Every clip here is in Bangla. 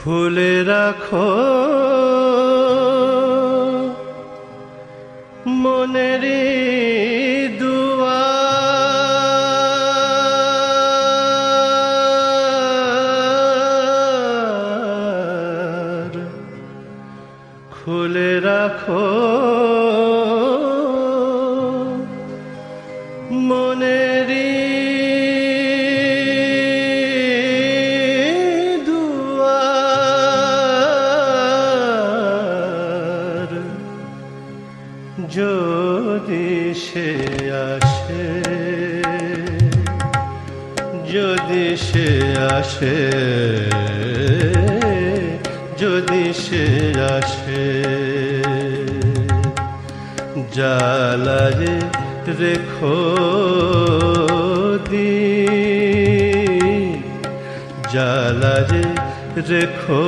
খুলে রাখো। দুয়ার খুলে রাখো। মনেরই যদি সে আসে যদি সে আসে জালারে রেখো দি জালারে রেখো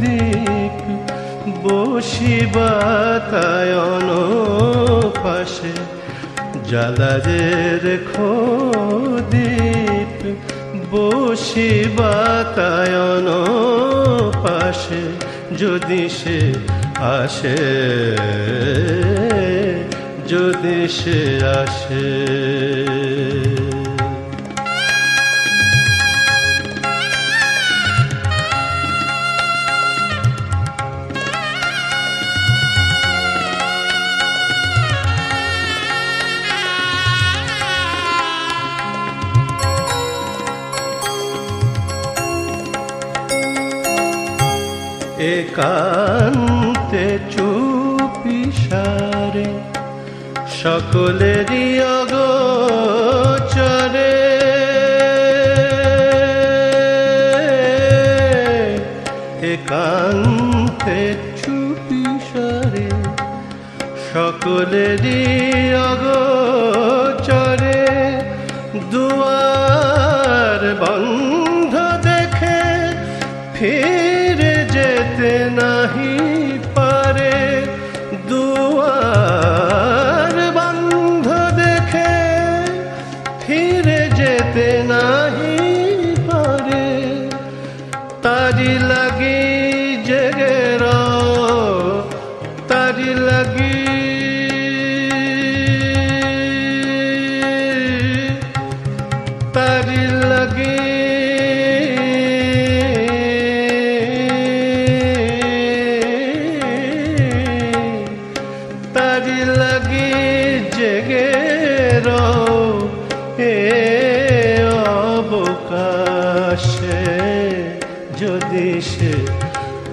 দীপ বসিবাতায়ন পাশে জালারে খোদীপ বসি বাতায়ন পাশে যদি সে আসে যদি সে আসে। একান্তে চুপি সারে সকলেরই অগোচরে। একান্তে চুপি সারে সকলেরই অগোচরে। দুয়ার বন্ধ দেখে ফিরে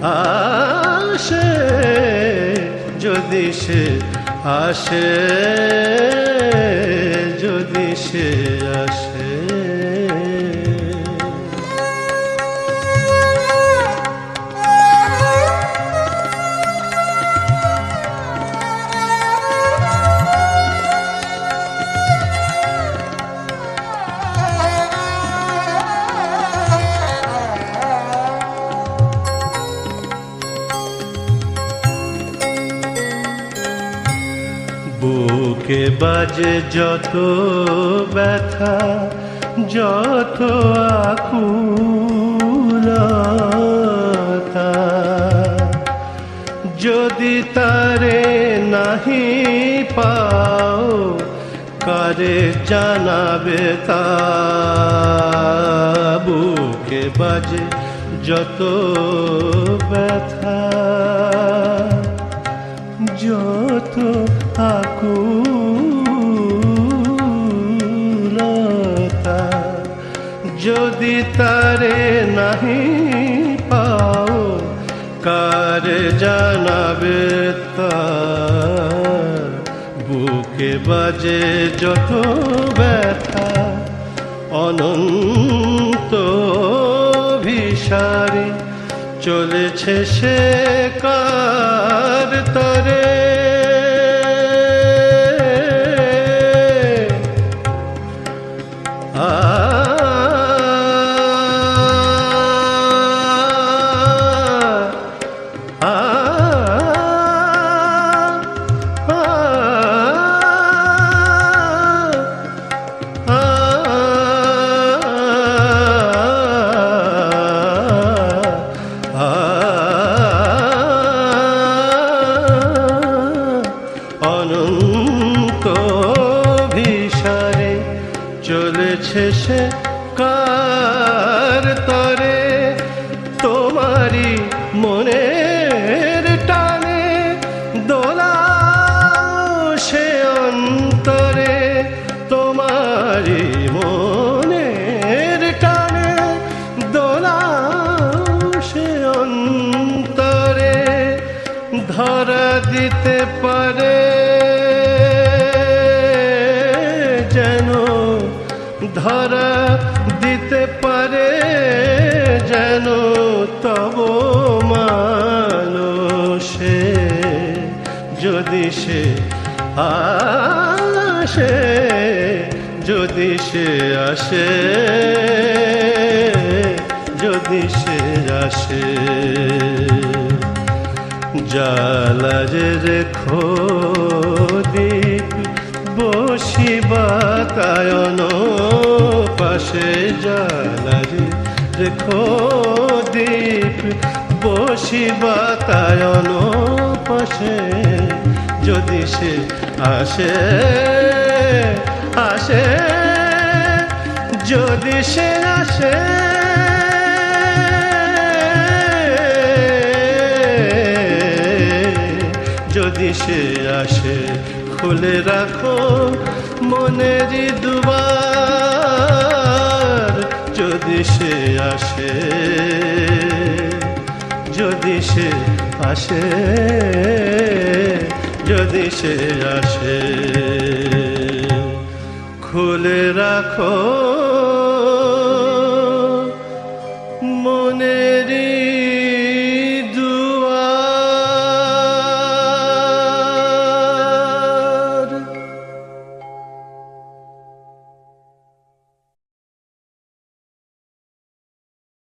আসে যদি সে আসে যদি সে আসে। বাজে যত ব্যথা, যত আকুলতা। যদি তারে নাহি পাও, কারে জানাবে তা? বুকে বাজে যত ব্যথা, যত আকুলতা যদি তারে নাহি পাও, কার জানাবে বুকে বাজে যত ব্যথা, অনন্ত ভিসারে চলেছে সে কার তরে? কার তরে তোমারই মনের টানে দোলা মনের টানে দোলা দিতে পারে ধরা সে আসে, যদি সে আসে, যদি সে আসে। জালাজ রেখো দীপ বসি বাতায়ন পাশে জালাজ রেখো দীপ বসি বাতায়ন পাশে যদি সে আসে আসে, যদি সে আসে, যদি সে আসে, খুলে রাখো মনের দুবার যদি সে আসে, যদি সে আসে যদি সে আসে। খুলে রাখো। মো